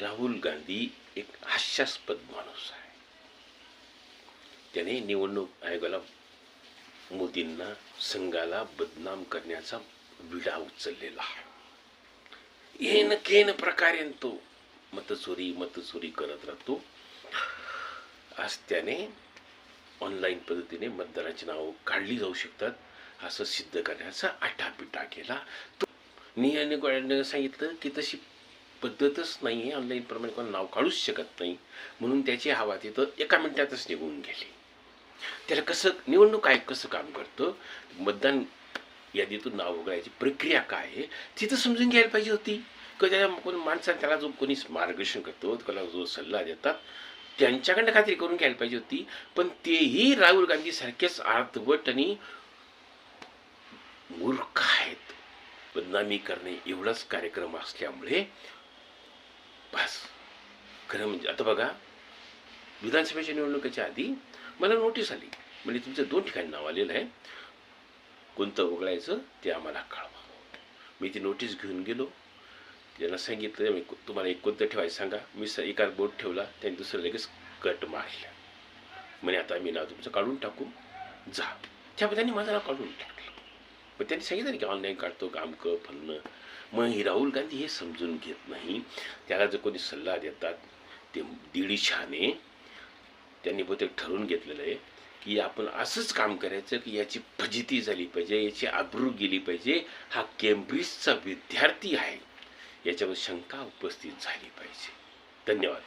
राहुल गांधी एक हास्यास्पद माणूस आहे. त्याने निवडणूक आयोगाला मोदींना संघाला बदनाम करण्याचा विडा उचललेला आहे. येन केन प्रकारे तो मतचोरी मतचोरी करत राहतो. आज त्याने ऑनलाईन पद्धतीने मतदाराची नावं काढली जाऊ शकतात असं सिद्ध करण्याचा आटापिटा केला. तो नियाने सांगितलं की तशी पद्धतच नाही आहे ऑनलाईन प्रमाणे कोण नाव काढूच शकत नाही. म्हणून त्याची हवा तिथं एका मिनिटातच निघून गेली. त्याला कसं निवडणूक आयोग कसं काम करतं? मतदान यादीतून नाव वगळायची प्रक्रिया काय आहे? तिथं समजून घ्यायला पाहिजे होती. किंवा त्याला कोण माणसा त्याला जो कोणी मार्गदर्शन करतो त्याला जो सल्ला देतात त्यांच्याकडनं खात्री करून घ्यायला पाहिजे होती. पण तेही राहुल गांधी सारखेच अर्धवट आणि मूर्ख आहेत. बदनामी करणे एवढाच कार्यक्रम असल्यामुळे बस. खरं म्हणजे आता बघा विधानसभेच्या निवडणुकीच्या आधी मला नोटीस आली. म्हणजे तुमचं दोन ठिकाणी नाव आलेलं आहे. कोणतं उघडायचं ते आम्हाला कळवा. मी ती नोटीस घेऊन गेलो. त्यांना सांगितलं मी तुम्हाला एक कोणतं ठेवायचं सांगा. मी स एका बोट ठेवला त्यांनी दुसरं लगेच कट मारलं. म्हणे आता मी नाव तुमचं काढून टाकू. जा. त्यामुळे त्यांनी माझं नाव काढून टाकलं. मग त्यांनी सांगितलं की ऑनलाईन काढतो काम कर फन्न मग ही राहुल गांधी हे समजून घेत नाही. त्याला जर कोणी सल्ला देतात ते दीडशाने त्यांनी बहुतेक ठरवून घेतलेलं आहे की आपण असंच काम करायचं की याची फजिती झाली पाहिजे याची आब्रू गेली पाहिजे. हा केम्ब्रिजचा विद्यार्थी आहे. याच्यावर शंका उपस्थित झाली पाहिजे. धन्यवाद.